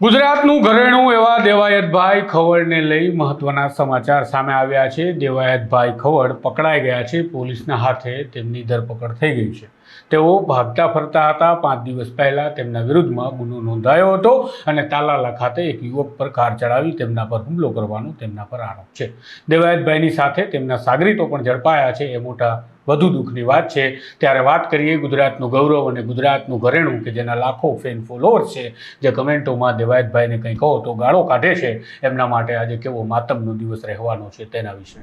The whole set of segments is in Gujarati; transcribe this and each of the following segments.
ગુજરાતનું ઘરેણું એવા દેવાયતભાઈ ખવડને લઈ મહત્વના સમાચાર સામે આવ્યા છે. દેવાયતભાઈ ખવડ પકડાઈ ગયા છે. પોલીસના હાથે તેમની ધરપકડ થઈ ગઈ છે. તેઓ ભાગતા ફરતા હતા. પાંચ દિવસ પહેલા તેમના વિરુદ્ધમાં ગુનો નોંધાયો હતો અને તાલાલા ખાતે એક યુવક પર કાર ચડાવી તેમના પર હુમલો કરવાનો તેમના પર આરોપ છે. દેવાયતભાઈની સાથે તેમના સાગરીતો પણ ઝડપાયા છે. એ મોટા વધુ દુઃખની વાત છે. ત્યારે વાત કરીએ ગુજરાતનું ગૌરવ અને ગુજરાતનું ઘરેણું, કે જેના લાખો ફેન ફોલોઅર્સ છે, જે કમેન્ટોમાં દેવાયતભાઈને કંઈ કહો તો ગાળો કાઢે છે. એમના માટે આજે કેવો માતમનો દિવસ રહેવાનો છે તેના વિશે.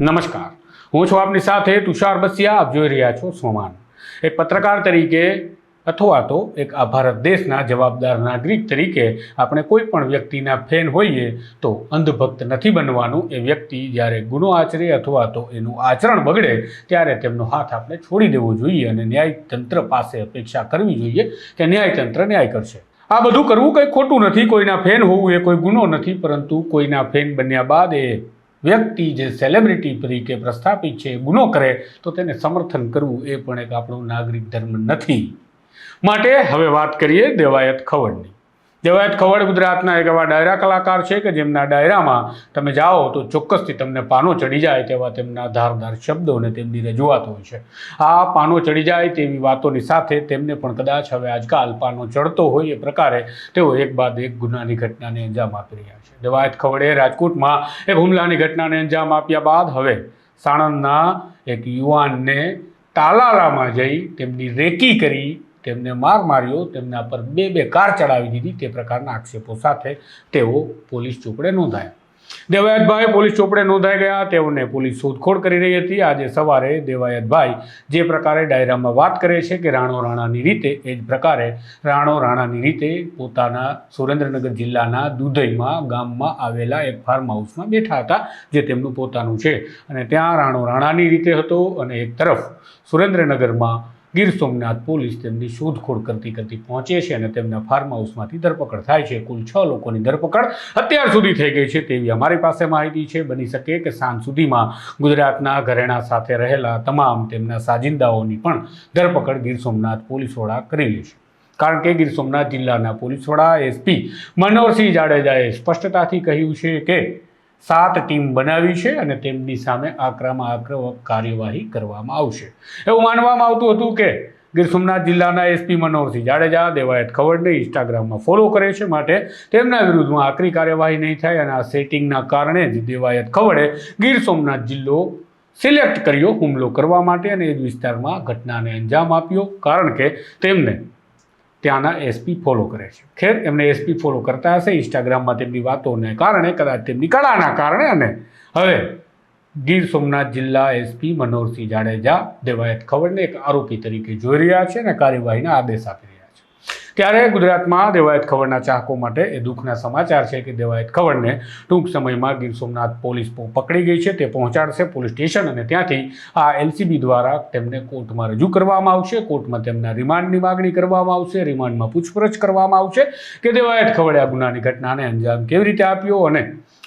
નમસ્કાર. હું છું આપની સાથે તુષાર બસિયા. આપ જોઈ રહ્યા છો સોમાન એક પત્રકાર તરીકે અથવા તો એક આ ભારત દેશના જવાબદાર નાગરિક તરીકે આપણે કોઈ પણ વ્યક્તિના ફેન હોઈએ તો અંધભક્ત નથી બનવાનું એ વ્યક્તિ જ્યારે ગુનો આચરે અથવા તો એનું આચરણ બગડે ત્યારે તેમનો હાથ આપણે છોડી દેવો જોઈએ અને ન્યાયતંત્ર પાસે અપેક્ષા કરવી જોઈએ કે ન્યાયતંત્ર ન્યાય કરશે. આ બધું કરવું કંઈ ખોટું નથી, કોઈના ફેન હોવું એ કોઈ ગુનો નથી, પરંતુ કોઈના ફેન બન્યા બાદ એ વ્યક્તિ જે સેલિબ્રિટી તરીકે પ્રસ્થાપિત છે, ગુનો કરે, તો તેને સમર્થન કરવું એ પણ એક આપણો નાગરિક ધર્મ નથી. માટે હવે વાત કરીએ દેવાયત ખવડની. દેવાયત ખવડ ગુજરાતના એક એવા ડાયરા કલાકાર છે કે જેમના ડાયરામાં તમે જાઓ તો ચોક્કસથી તમને પાનો ચડી જાય તેવા તેમના ધારદાર શબ્દો અને તેમની રજૂઆત હોય છે. આ પાનો ચડી જાય તેવી વાતોની સાથે તેમને પણ કદાચ હવે આજકાલ પાનો ચડતો હોય એ પ્રકારે તેઓ એક બાદ એક ગુનાની ઘટનાને અંજામ આપી રહ્યા છે. દેવાયત ખવડે રાજકોટમાં એક હુમલાની ઘટનાને અંજામ આપ્યા બાદ હવે સાણંદના એક યુવાનને તાલાલામાં જઈ તેમની રેકી કરી તેમને માર માર્યો, તેમના પર બે બે કાર ચડાવી દીધી, તે પ્રકારના આક્ષેપો સાથે તેઓ પોલીસ ચોપડે નોંધાયા. દેવાયતભાઈ પોલીસ ચોપડે નોંધાઈ ગયા, તેઓને પોલીસ શોધખોળ કરી રહી હતી. આજે સવારે દેવાયતભાઈ જે પ્રકારે ડાયરામાં વાત કરે છે કે રાણો રાણાની રીતે, એ જ પ્રકારે રાણો રાણાની રીતે પોતાના સુરેન્દ્રનગર જિલ્લાના દુધઈમાં ગામમાં આવેલા એક ફાર્મ હાઉસમાં બેઠા હતા, જે તેમનું પોતાનું છે. અને ત્યાં રાણો રાણાની રીતે હતો અને એક તરફ સુરેન્દ્રનગરમાં ગીર સોમનાથ પોલીસ તેમની શોધખોળ કરતી કરતી પહોંચે છે અને તેમના ફાર્મ હાઉસમાંથી ધરપકડ થાય છે. કુલ છ લોકોની ધરપકડ અત્યાર સુધી થઈ ગઈ છે તેવી અમારી પાસે માહિતી છે. બની શકે કે સાંજ સુધીમાં ગુજરાતના ઘરેણા સાથે રહેલા તમામ તેમના સાજિંદાઓની પણ ધરપકડ ગીર સોમનાથ પોલીસ વડા કરી લેશે કારણ કે ગીર સોમનાથ જિલ્લાના પોલીસ વડા એસપી મનોહરસિંહ જાડેજાએ સ્પષ્ટતાથી કહ્યું છે કે સાત ટીમ બનાવી છે અને તેમની સામે આકરામાં, આક્રમક કાર્યવાહી કરવામાં આવશે. એવું માનવામાં આવતું હતું કે ગીર સોમનાથ જિલ્લાના એસપી મનોહરસિંહ જાડેજા દેવાયત ખવડને ઇન્સ્ટાગ્રામમાં ફોલો કરે છે માટે તેમના વિરુદ્ધમાં આકરી કાર્યવાહી નહીં થાય અને આ સેટિંગના કારણે જ દેવાયત ખવડે ગીર સોમનાથ જિલ્લો સિલેક્ટ કર્યો હુમલો કરવા માટે અને એ વિસ્તારમાં ઘટનાને અંજામ આપ્યો. કારણ કે તેમને ત્યાંના એસપી ફોલો કરે છે. ખેર, એમને એસપી ફોલો કરતા હશે ઇન્સ્ટાગ્રામમાં તેમની વાતોને કારણે કદાચ તેમની કળાના કારણે અને હવે ગીર સોમનાથ જિલ્લા એસપી મનોહરસિંહ જાડેજા, દેવાયત ખવડને એક આરોપી તરીકે જોઈ રહ્યા છે અને કાર્યવાહીના આદેશ આપી ત્યારે ગુજરાતમાં દેવાયત ખબરના ચાહકો માટે એ દુઃખના સમાચાર છે કે દેવાયત ખબરને ટૂંક સમયમાં ગીર સોમનાથ પોલીસ પકડી ગઈ છે, તે પહોંચાડશે પોલીસ સ્ટેશન અને ત્યાંથી આ એલસીબી દ્વારા તેમને કોર્ટમાં રજૂ કરવામાં આવશે, કોર્ટમાં તેમના રિમાન્ડની માગણી કરવામાં આવશે, રિમાન્ડમાં પૂછપરછ કરવામાં આવશે કે દેવાયત ખબરે આ ગુનાની ઘટનાને અંજામ કેવી રીતે આપ્યો અને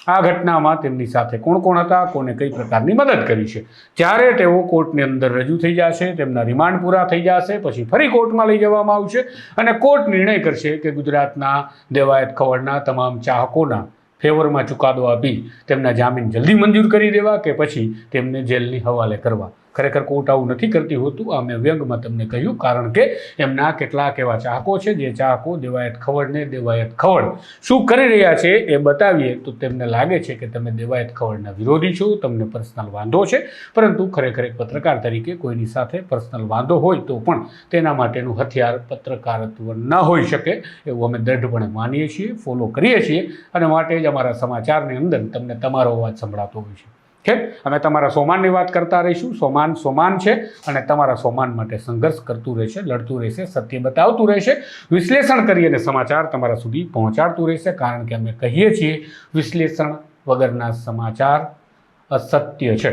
આ ઘટનામાં તેમની સાથે કોણ કોણ હતા, કોને કઈ પ્રકારની મદદ કરી છે? જ્યારે તેઓ કોર્ટની અંદર રજૂ થઈ જશે, તેમના રિમાન્ડ પૂરા થઈ જશે, પછી ફરી કોર્ટમાં લઈ જવામાં આવશે અને કોર્ટ નિર્ણય કરશે કે ગુજરાતના દેવાયત ખવડના તમામ ચાહકોના ફેવરમાં ચુકાદો આપી તેમના જામીન જલ્દી મંજૂર કરી દેવા કે પછી તેમને જેલની હવાલે કરવા. ખરેખર કોર્ટ આવું નથી કરતી હોતું. આ મેં વ્યંગમાં તમને કહ્યું, કારણ કે એમના કેટલાક એવા ચાહકો છે, જે ચાહકો દેવાયત ખવડને દેવાયત ખવડ. શું કરી રહ્યા છે એ બતાવીએ તો તેમને લાગે છે કે તમે દેવાયત ખવડના વિરોધી છો, તમને પર્સનલ વાંધો છે, પરંતુ ખરેખર એક પત્રકાર તરીકે કોઈની સાથે પર્સનલ વાંધો હોય તો પણ તેના માટેનું હથિયાર પત્રકારત્વ ન હોઈ શકે એવું અમે દૃઢપણે માનીએ છીએ, ફોલો કરીએ છીએ અને માટે જ અમારા સમાચારની અંદર તમને તમારો અવાજ સંભળાતો હોય છે. ખેર અમે તમારા સોમાનની વાત કરતા રહીશું. સોમાન સોમાન છે અને તમારા સોમાન માટે સંઘર્ષ કરતું રહેશે, લડતું રહેશે, સત્ય બતાવતું રહેશે. વિશ્લેષણ કરી અને સમાચાર તમારા સુધી પહોંચાડતું રહેશે. કારણ કે અમે કહીએ છીએ, વિશ્લેષણ વગરના સમાચાર અસત્ય છે.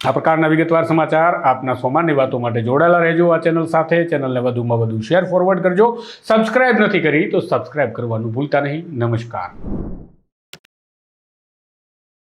આ પ્રકારના વિગતવાર સમાચાર આપના સોમાનની વાતો માટે જોડાયેલા રહેજો આ ચેનલ સાથે. ચેનલને વધુમાં વધુ શેર ફોરવર્ડ કરજો. સબસ્ક્રાઇબ નથી કરી તો સબસ્ક્રાઇબ કરવાનું ભૂલતા નહીં. નમસ્કાર.